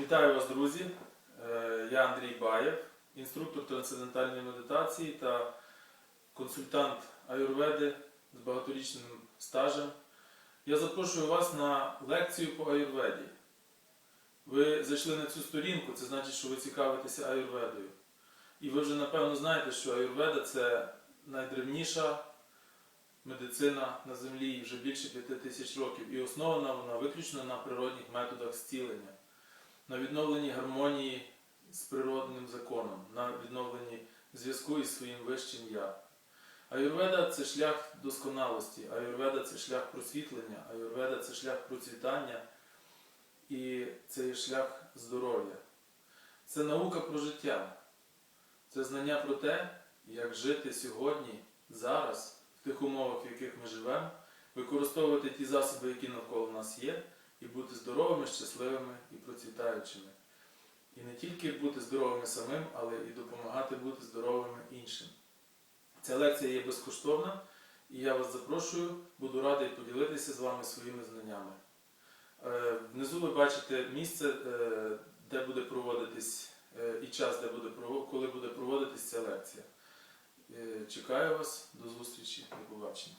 Вітаю вас, друзі! Е, Я Андрій Баєв, інструктор трансцендентальної медитації та консультант аюрведи з багаторічним стажем. Я запрошую вас на лекцію по аюрведі. Ви зайшли на цю сторінку, це значить, що ви цікавитеся аюрведою. І ви вже напевно знаєте, що аюрведа це найдревніша медицина на землі вже більше п'яти тисяч років. І основана вона виключно на природних методах зцілення на відновленні гармонії з природним законом, на відновленні зв'язку із своїм вищим я. Аюрведа це шлях досконалості, аюрведа це шлях просвітлення, аюрведа це шлях процвітання і це є шлях здоров'я. Це наука про життя, це знання про те, як жити сьогодні, зараз, в тих умовах, в яких ми живемо, використовувати ті засоби, які навколо нас є, і бути здоровими, щасливими і процвітаючими. І не тільки бути здоровими самим, але і допомагати бути здоровими іншим. Ця лекція є безкоштовна, і я вас запрошую, буду радий поділитися з вами своїми знаннями. Е, Внизу ви бачите місце, е, де буде проводитись е, і час, де буде, коли буде проводитись ця лекція. Чекаю вас, до зустрічі, до побачення.